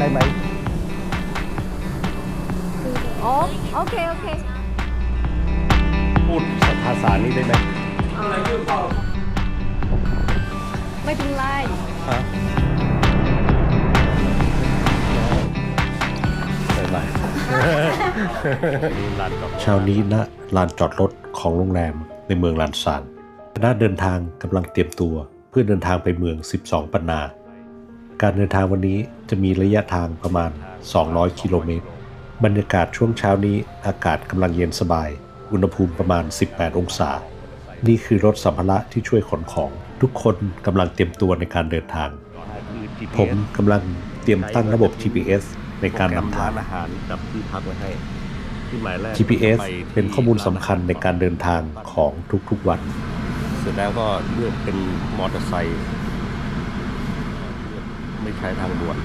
ได้ไหมอ๋อโอเค โอเค พูดภาษานี้ได้ไหมไม่เป็นไร ฮะได้ไหมลานจอดเช้านี้ณลานจอดรถของโรงแรมในเมืองลานซานคณะเดินทางกำลังเตรียมตัวเพื่อเดินทางไปเมือง 12 ปันนา การเดินทางวันนี้จะมีระยะทางประมาณ 200 กิโลเมตร บรรยากาศช่วงเช้านี้อากาศกำลังเย็นสบาย อุณหภูมิประมาณ 18 องศา นี่คือรถสัมภาระที่ช่วยขนของ ทุกคนกำลังเตรียมตัวในการเดินทาง ผมกำลังเตรียมตั้งระบบ GPS ในการนำทางอาหารกับที่พักไว้ให้ที่หมายแรก GPS เป็นข้อมูลสำคัญในการเดินทางของทุกๆวัน เสร็จแล้วก็เลือกเป็นมอเตอร์ไซค์ ไม่ใช้ทางด่วน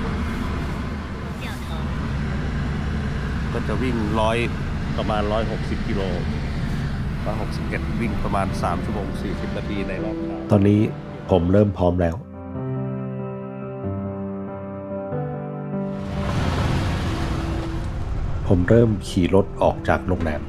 ก็จะวิ่งร้อยประมาณ 160 กิโล161วิ่งประมาณ 3 ชั่วโมง 40 นาทีในรอบเช้าตอนนี้ผมเริ่มพร้อมแล้ว ผมเริ่มขี่รถออกจากโรงแรม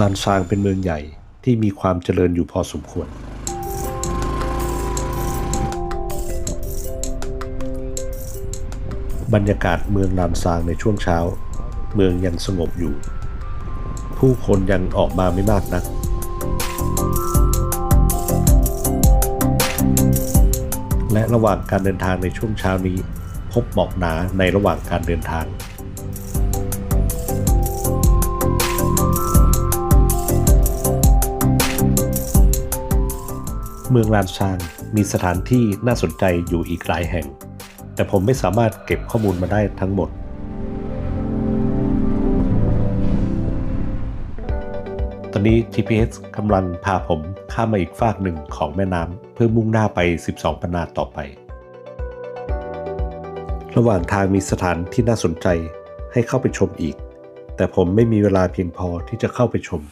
ลานซางเป็นเมืองใหญ่ที่มีความเจริญอยู่พอสมควร บรรยากาศเมืองลานซางในช่วงเช้า เมืองยังสงบอยู่ ผู้คนยังออกมาไม่มากนัก และระหว่างการเดินทางในช่วงเช้านี้ พบหมอกหนาในระหว่างการเดินทาง เมืองลานซางมีสถานที่น่าสนใจอยู่อีกหลายแห่ง แต่ผมไม่สามารถเก็บข้อมูลมาได้ทั้งหมด ตอนนี้ GPS กำลังพาผมข้ามมาอีกฝากหนึ่งของแม่น้ำเพื่อมุ่งหน้าไป 12ปนนาต่อไป ระหว่างทางมีสถานที่น่าสนใจให้เข้าไปชมอีก แต่ผมไม่มีเวลาเพียงพอที่จะเข้าไปชม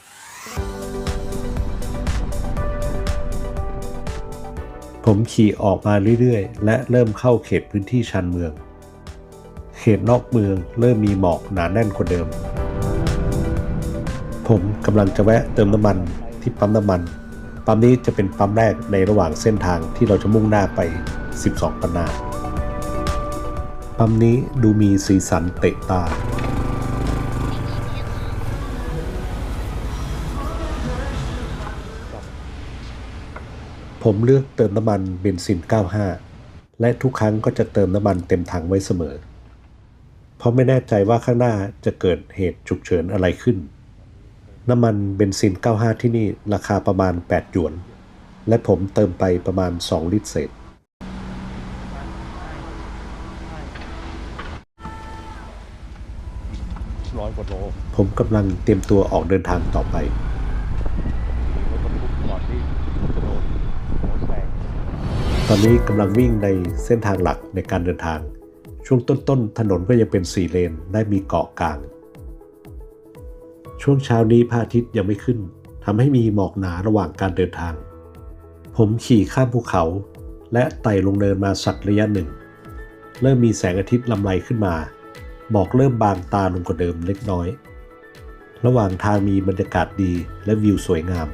ผมขี่ออกมาเรื่อยๆ และเริ่มเข้าเขตพื้นที่ชานเมือง เขตนอกเมืองเริ่มมีหมอกหนาแน่นกว่าเดิม ผมกำลังจะแวะเติมน้ำมันที่ปั๊มน้ำมัน ปั๊มนี้จะเป็นปั๊มแรกในระหว่างเส้นทางที่เราจะมุ่งหน้าไป 12 ปันนา ปั๊มนี้ดูมีสีสันเตะตา ผมเลือกเติมน้ำมันเบนซิน 95 และทุกครั้งก็จะเติมน้ำมันเต็มถังไว้เสมอ เพราะไม่แน่ใจว่าข้างหน้าจะเกิดเหตุฉุกเฉินอะไรขึ้น น้ำมันเบนซิน 95 ที่นี่ราคาประมาณ 8 หยวน และผมเติมไปประมาณ 2 ลิตรเศษร้อยกว่าโลผมกำลังเตรียมตัวออกเดินทางต่อไป รถบรรทุกก่อนที่จะโดนโดนแซง ตอนนี้กำลังวิ่งในเส้นทางหลักในการเดินทาง ช่วงต้นๆ ถนนก็ยังเป็นสี่เลนได้มีเกาะกลาง ช่วงเช้านี้พระอาทิตย์ยังไม่ขึ้นทำให้มีหมอกหนาระหว่างการเดินทาง ผมขี่ข้ามภูเขา และไต่ลงเนินมาสักระยะหนึ่ง เริ่มมีแสงอาทิตย์ลำไรขึ้นมาหมอกเริ่มบางตาลงกว่าเดิมเล็กน้อย ระหว่างทางมีบรรยากาศดีและวิวสวยงาม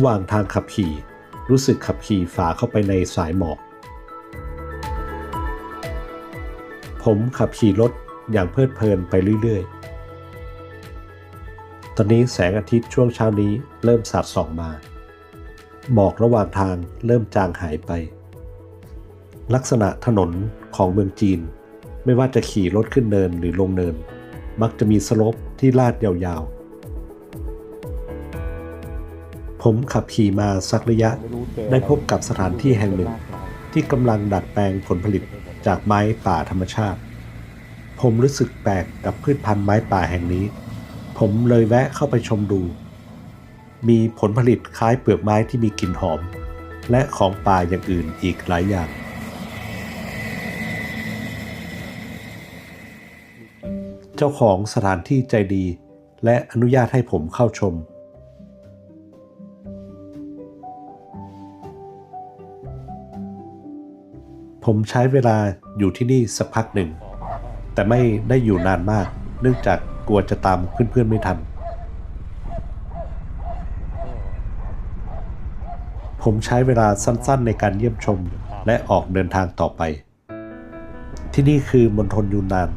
ระหว่างทางขับขี่ รู้สึกขับขี่ฝ่าเข้าไปในสายหมอก ผมขับขี่รถอย่างเพลิดเพลินไปเรื่อยๆ ตอนนี้แสงอาทิตย์ช่วงเช้านี้เริ่มสาดส่องมา หมอกระหว่างทางเริ่มจางหายไป ลักษณะถนนของเมืองจีน ไม่ว่าจะขี่รถขึ้นเนินหรือลงเนิน มักจะมีสลปที่ลาดยาวๆ ผมขับขี่มาสักระยะได้พบกับสถานที่แห่งหนึ่ง ที่กำลังดัดแปลงผลผลิตจากไม้ป่าธรรมชาติ ผมรู้สึกแปลกกับพืชพันธุ์ไม้ป่าแห่งนี้ ผมเลยแวะเข้าไปชมดู มีผลผลิตคล้ายเปลือกไม้ที่มีกลิ่นหอม และของป่าอย่างอื่นอีกหลายอย่าง เจ้าของสถานที่ใจดี และอนุญาตให้ผมเข้าชม ผมใช้เวลาอยู่ที่นี่สักพักหนึ่ง แต่ไม่ได้อยู่นานมาก เนื่องจากกลัวจะตามเพื่อนๆไม่ทัน ผมใช้เวลาสั้นๆในการเยี่ยมชมและออกเดินทางต่อไป ที่นี่คือมณฑลยูนนาน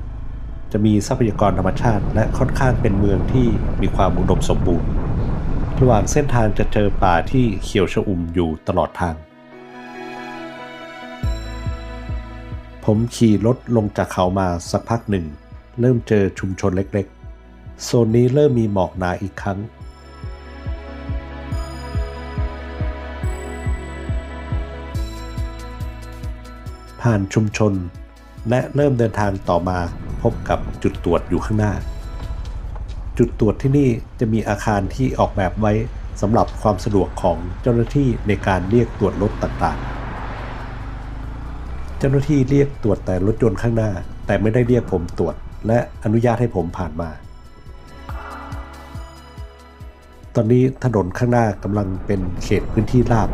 จะมีทรัพยากรธรรมชาติและค่อนข้างเป็นเมืองที่มีความอุดมสมบูรณ์ ระหว่างเส้นทางจะเจอป่าที่เขียวชอุ่มอยู่ตลอดทาง ผมขี่รถลงจากเขามาสักพักหนึ่ง เริ่มเจอชุมชนเล็กๆ โซนนี้เริ่มมีหมอกหนาอีกครั้ง ผ่านชุมชน และเริ่มเดินทางต่อมาพบกับจุดตรวจอยู่ข้างหน้า จุดตรวจที่นี่จะมีอาคารที่ออกแบบไว้สำหรับความสะดวกของเจ้าหน้าที่ในการเรียกตรวจรถต่างๆ เจ้าหน้าที่เรียกตรวจแต่รถยนต์ข้างหน้า แต่ไม่ได้เรียกผมตรวจ และอนุญาตให้ผมผ่านมา ตอนนี้ถนนข้างหน้ากำลังเป็นเขตพื้นที่ราบ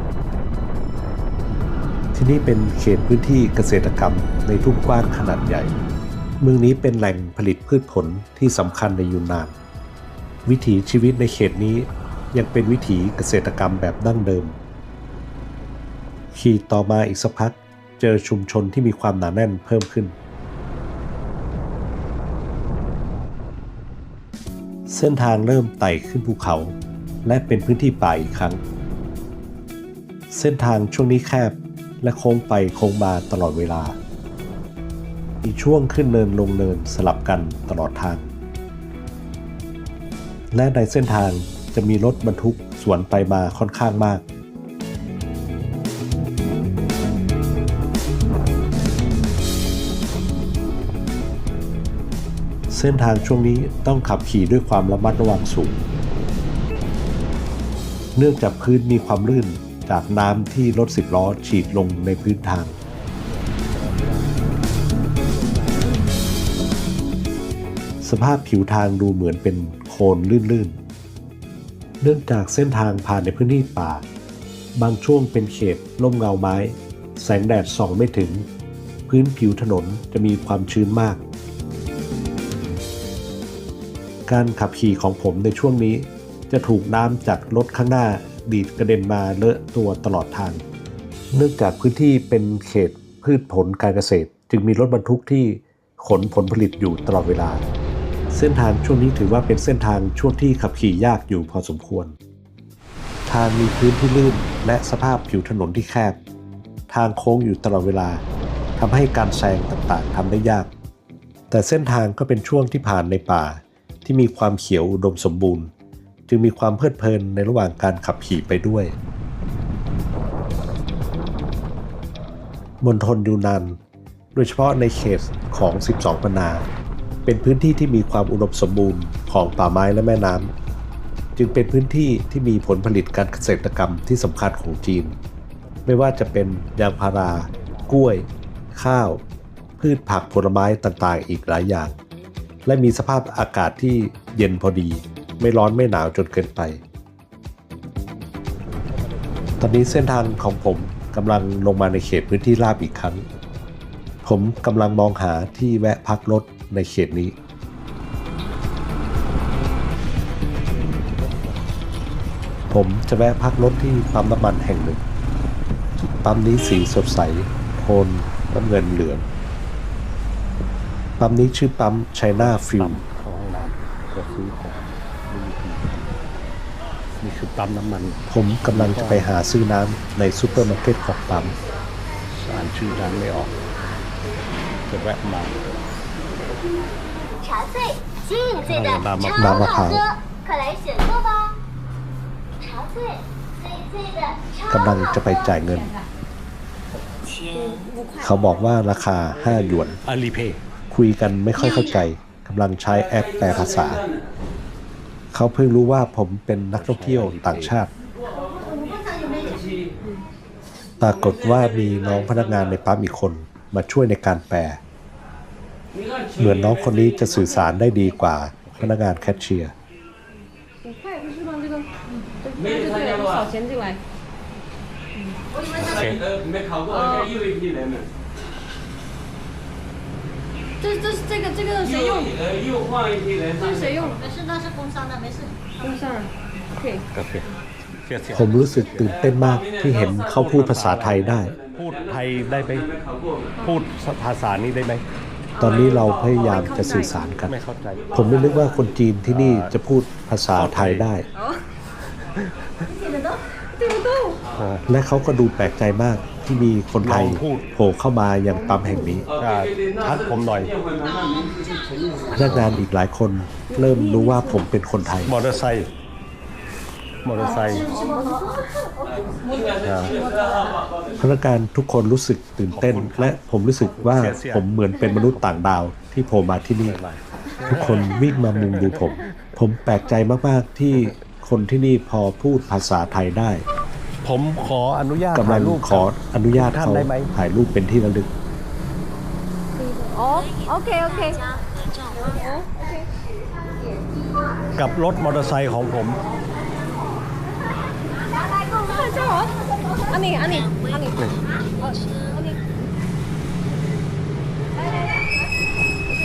ที่นี่เป็นเขตพื้นที่เกษตรกรรมในทุ่งกว้างขนาดใหญ่ เมืองนี้เป็นแหล่งผลิตพืชผลที่สำคัญในยูนนาน วิถีชีวิตในเขตนี้ยังเป็นวิถีเกษตรกรรมแบบดั้งเดิมขี่ต่อมาอีกสักพัก เจอชุมชนที่มีความหนาแน่นเพิ่มขึ้น เส้นทางเริ่มไต่ขึ้นภูเขา และเป็นพื้นที่ป่าอีกครั้ง เส้นทางช่วงนี้แคบและโค้งไปโค้งมาตลอดเวลา มีช่วงขึ้นเนินลงเนินสลับกันตลอดทาง และในเส้นทางจะมีรถบรรทุกสวนไปมาค่อนข้างมาก เส้นทางช่วงนี้ต้องขับขี่ด้วยความระมัดระวังสูง เนื่องจากพื้นมีความลื่นจากน้ำที่รถสิบล้อฉีดลงในพื้นทาง สภาพผิวทางดูเหมือนเป็นโคลนลื่นๆ เนื่องจากเส้นทางผ่านในพื้นที่ป่า บางช่วงเป็นเขตร่มเงาไม้ แสงแดดส่องไม่ถึง พื้นผิวถนนจะมีความชื้นมาก การขับขี่ของผมในช่วงนี้ จะถูกน้ำจากรถข้างหน้าดีดกระเด็นมาเลอะตัวตลอดทาง เนื่องจากพื้นที่เป็นเขตพืชผลการเกษตร จึงมีรถบรรทุกที่ขนผลผลิตอยู่ตลอดเวลา เส้นทางช่วงนี้ถือว่าเป็นเส้นทางช่วงที่ขับขี่ยากอยู่พอสมควร ทางมีพื้นที่ลื่นและสภาพผิวถนนที่แคบ ทางโค้งอยู่ตลอดเวลาทำให้การแซงต่างๆทำได้ยาก แต่เส้นทางก็เป็นช่วงที่ผ่านในป่า ที่มีความเขียวอุดมสมบูรณ์ จึงมีความเพลิดเพลินในระหว่างการขับขี่ไปด้วยมณฑลยูนานโดยเฉพาะในเขตของ 12ปนา เป็นพื้นที่ที่มีความอุดมสมบูรณ์ของป่าไม้และแม่น้ำจึงเป็นพื้นที่ที่มีผลผลิตการเกษตรกรรมที่สำคัญของจีน ไม่ว่าจะเป็นยางพารา กล้วย ข้าว พืชผักผลไม้ต่างๆ อีกหลายอย่าง และมีสภาพอากาศที่เย็นพอดี ไม่ร้อนไม่หนาวจนเกินไป ตอนนี้เส้นทางของผมกำลังลงมาในเขตพื้นที่ราบอีกครั้ง ผมกำลังมองหาที่แวะพักรถในเขตนี้ผมจะแวะพักรถที่ปั๊มน้ำมันแห่งหนึ่ง ปั๊มนี้สีสดใส โทนน้ำเงินเหลือง ปั๊มนี้ชื่อปั๊มไชน่าฟิล ปั๊มเข้าห้องน้ำจะซื้อของไม่มีที่นี่คือปั๊มน้ำมัน ผมกำลังจะไปหาซื้อน้ำในซูเปอร์มาร์เก็ตของปั๊ม อ่านชื่อร้านไม่ออก จะแวะมา 茶醉，新颖醉的嗯那么超那么好好喝，快来选购吧！茶醉，醉醉的超 กำลัง 好 จะไป 喝。 จ่ายเงิน เขาบอกว่าราคา 5 หยวน อาลีเพย์ คุยกันไม่ค่อยเข้าใจกำลังใช้แอปแปลภาษา เขาเพิ่งรู้ว่าผมเป็นนักท่องเที่ยวต่างชาติ ปรากฏว่ามีน้องพนักงานในปั๊มอีกคนมาช่วยในการแปล เหมือนน้องคนนี้จะสื่อสารได้ดีกว่าพนักงานแคชเชียร์โอเค 这个，对，那就对了，就扫钱进来。呃，没考过，应该又一批人了。这这是这个这个谁用？呃，又换一批人上去。这是谁用？没事，那是工伤的，没事。工商人。OK。 โอเคเสียเสีย ผมรู้สึกตื่นเต้นมากที่เห็นเขาพูดภาษาไทยได้ พูดไทยได้ไหม 没考过嘛？ พูดภาษานี้ได้ไหม ตอนนี้เราพยายามจะสื่อสารกัน ไม่เข้าใจ ผมไม่นึกว่าคนจีนที่นี่จะพูดภาษาไทยได้ 听不懂。 และเขาก็ดูแปลกใจมากที่มีคนไทยโผล่เข้ามาอย่างปั๊มแห่งนี้ทักผมหน่อยพนักงานอีกหลายคนเริ่มรู้ว่าผมเป็นคนไทย มอเตอร์ไซค์มอเตอร์ไซค์พนักงานทุกคนรู้สึกตื่นเต้น และผมรู้สึกว่าผมเหมือนเป็นมนุษย์ต่างดาวที่โผล่มาที่นี่ ทุกคนวิ่งมามุงดูผม ผมแปลกใจมาก ๆ ที่ คนที่นี่พอพูดภาษาไทยได้ ผมขออนุญาตถ่ายรูปขออนุญาตเขาถ่ายรูปเป็นที่ระลึกโอเคโอเคกับรถมอเตอร์ไซค์ของผมอันนี้อันนี้อันนี้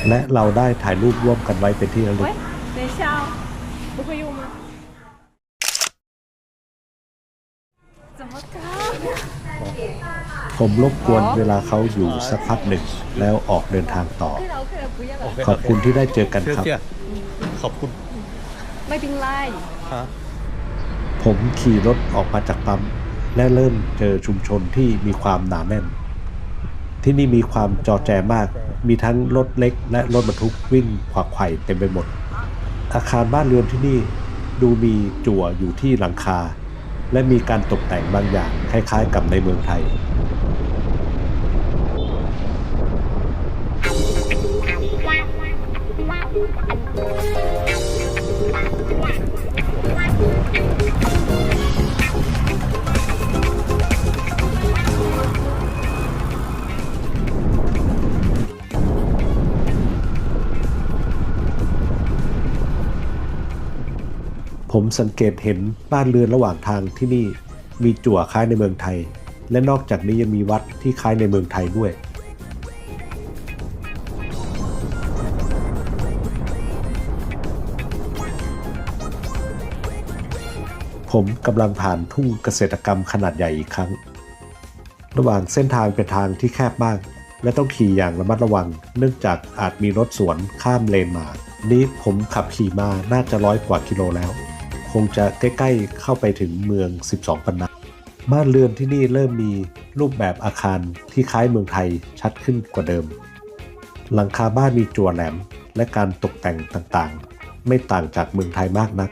และเราได้ถ่ายรูปร่วมกันไว้เป็นที่ระลึก ผมรบกวนเวลาเขาอยู่สักพักหนึ่ง แล้วออกเดินทางต่อขอบคุณที่ได้เจอกันครับขอบคุณ ไม่เป็นไรผมขี่รถออกมาจากปั๊มและเริ่มเจอชุมชนที่มีความหนาแน่น ที่นี่มีความจอแจมาก มีทั้งรถเล็กและรถบรรทุกวิ่งขวักไข่เต็มไปหมด อาคารบ้านเรือนที่นี่ดูมีจั่วอยู่ที่หลังคา และมีการตกแต่งบางอย่างคล้ายๆกับในเมืองไทย ผมสังเกตเห็นบ้านเรือนระหว่างทางที่นี่มีจั่วคล้ายในเมืองไทย และนอกจากนี้ยังมีวัดที่คล้ายในเมืองไทยด้วย ผมกำลังผ่านทุ่งเกษตรกรรมขนาดใหญ่อีกครั้ง ระหว่างเส้นทางเป็นทางที่แคบมาก และต้องขี่อย่างระมัดระวัง เนื่องจากอาจมีรถสวนข้ามเลนมา นี้ผมขับขี่มาน่าจะร้อยกว่ากิโลแล้ว คงจะใกล้ๆเข้าไปถึงเมือง 12 ปันนาบ้านเรือนที่นี่เริ่มมีรูปแบบอาคารที่คล้ายเมืองไทยชัดขึ้นกว่าเดิม หลังคาบ้านมีจั่วแหลมและการตกแต่งต่างๆ ไม่ต่างจากเมืองไทยมากนัก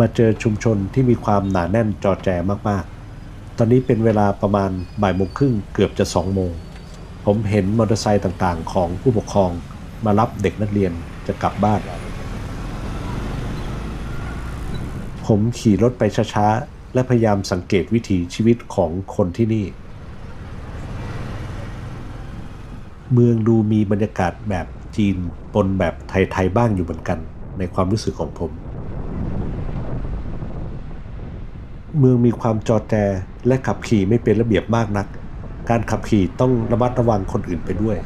มาเจอชุมชนที่มีความหนาแน่นจอแจมากๆ ตอนนี้เป็นเวลาประมาณบ่ายโมงครึ่งเกือบจะสองโมง ผมเห็นมอเตอร์ไซค์ต่างๆ ของผู้ปกครองมารับเด็กนักเรียนจะกลับบ้าน ผมขี่รถไปช้าๆ และพยายามสังเกตวิถีชีวิตของคนที่นี่ เมืองดูมีบรรยากาศแบบจีนปนแบบไทย ๆ บ้างอยู่เหมือนกัน ในความรู้สึกของผม เมืองมีความจอแจและขับขี่ไม่เป็นระเบียบมากนัก การขับขี่ต้องระมัดระวังคนอื่นไปด้วย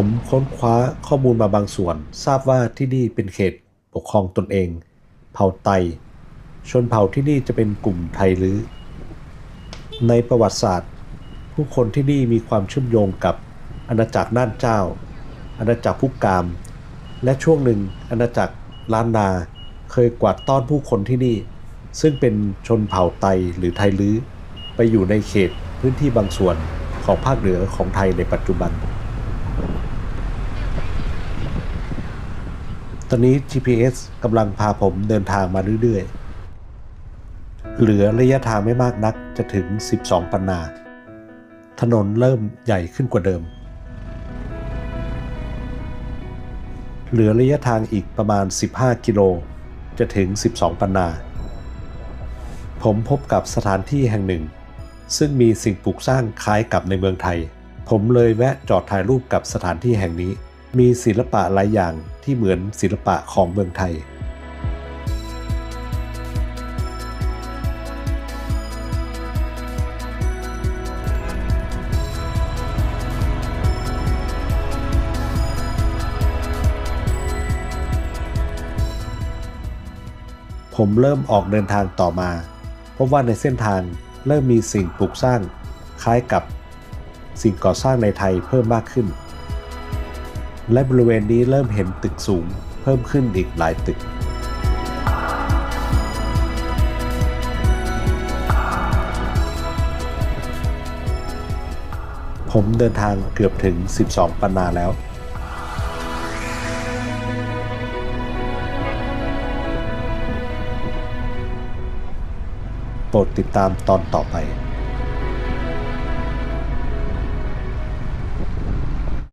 ผมค้นคว้าข้อมูลมาบางส่วน ทราบว่าที่นี่เป็นเขตปกครองตนเอง เผ่าไต ชนเผ่าที่นี่จะเป็นกลุ่มไทลื้อในประวัติศาสตร์ ผู้คนที่นี่มีความเชื่อมโยงกับอาณาจักรน่านเจ้า อาณาจักรพุกกาม และช่วงหนึ่งอาณาจักรล้านนา เคยกวาดต้อนผู้คนที่นี่ ซึ่งเป็นชนเผ่าไตหรือไทลื้อไปอยู่ในเขตพื้นที่บางส่วนของภาคเหนือของไทยในปัจจุบัน ตอนนี้ GPS กำลังพาผมเดินทางมาเรื่อยๆ เหลือระยะทางไม่มากนักจะถึง 12 ปันนา ถนนเริ่มใหญ่ขึ้นกว่าเดิม เหลือระยะทางอีกประมาณ 15 กิโล จะถึง 12 ปันนา ผมพบกับสถานที่แห่งหนึ่ง ซึ่งมีสิ่งปลูกสร้างคล้ายกับในเมืองไทย ผมเลยแวะจอดถ่ายรูปกับสถานที่แห่งนี้ มีศิลปะหลายอย่างที่เหมือนศิลปะของเมืองไทย ผมเริ่มออกเดินทางต่อมา พบว่าในเส้นทางเริ่มมีสิ่งปลูกสร้างคล้ายกับสิ่งก่อสร้างในไทยเพิ่มมากขึ้น และบริเวณนี้เริ่มเห็นตึกสูง เพิ่มขึ้นอีกหลายตึก ผมเดินทางเกือบถึง 12 ปันนาแล้ว โปรดติดตามตอนต่อไป